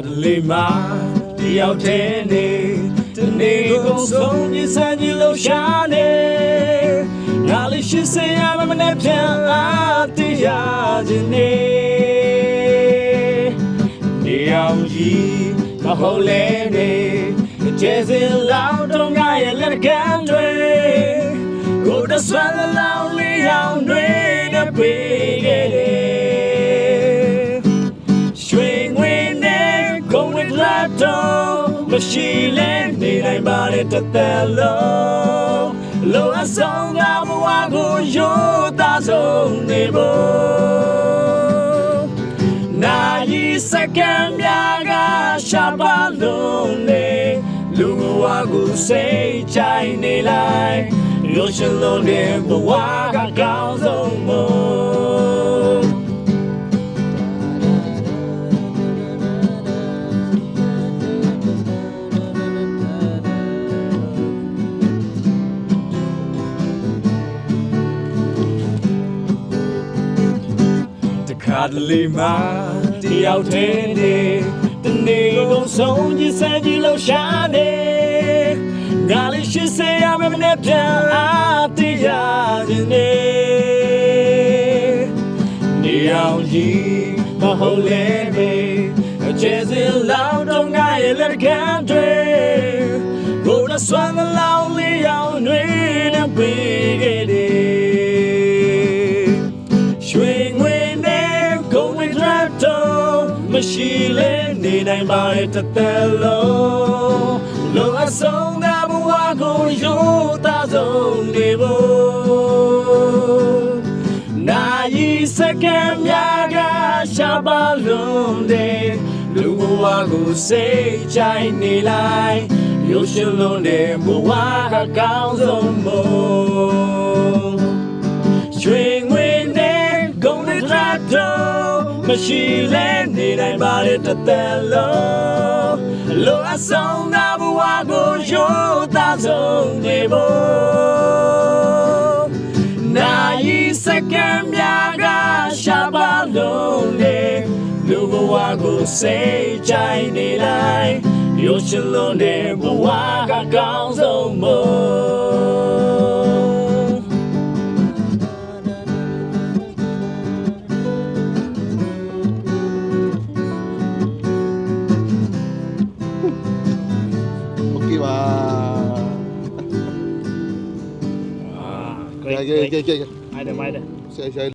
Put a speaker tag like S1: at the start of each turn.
S1: ကားတလေမှာတယောက်တည်းနေတနေ့ကုန်ဆုံးပြစံကြီးလို့ရှာနေငါလေးရှိစေရမမနဲ့ပြန်အားတရားခြင်းနေနေအောင်ကြီးမဟုတ်လေနေကျဲစင်လောက်တော့ငါရဲ့လက်ကမ်းတွေကိုယ်တဆွမ်းလောင်းလေးအောင်တွေနဲ့ပေး တော့မရှိလဲနေနိုင်ပါလေတစ်သက်လုံးလောအဆောင်ကဘဝကိုရိုးသားဆုံးနေဖို့နာယီစက္ကန့်များကရှာပါလုံးနေလူဘဝကိုစိတ်ချိုင်နေလိုက်ရုပ်ရှင်လုံးတဲ့ ခါတလေမှာတယောက်တည်းနေတနေ့ကုန်ဆုံးကြီးစမ်းကြီးလို့ရှာနေငါလေးရှိစေရမယ်မနဲ့ပြန်အားတရားခြင်းနေနေအောင်ကြီးမဟုတ်လေမေအကျဉ်းစင်လောင်းတော့ငါရဲ့လက်ကမ်းတွေကိုယ်ရဆွမ်းလောင်းလေးအောင်တွေနဲ့ပေးခဲ့တယ် မရှိလဲနေနိုင်ပါရဲ့တစ်သက်လုံးလောအဆုံးသာဘဝကိုရိုးသားဆုံးနေဖို့နာယီစက္ကန့်များကရှာပါလုံးတဲ့လူဘဝကိုစိတ်ချိုင်နေလိုက်ရုပ်ရှင်လုံးတဲ့ဘဝကကောင်းဆုံးမို့ရွှေငွေနဲ့ဂုံနဲ့ထပ်တော့မရှိလဲနေ နိုင်ပါလေတစ်သက်လုံးလောအဆောင်သာဘဝကိုရိုးသားဆုံးနေဖို့နာယီစက္ကန့်များကရှာပါလုံးနဲ့လူဘဝကိုစိတ်ချိုင်နေလိုက်ရုပ်ရှင်လုံးတဲ့ဘဝ Ah,
S2: ကဲကဲကဲကဲ
S1: Haydi haydi.
S2: ဆရာဆရာ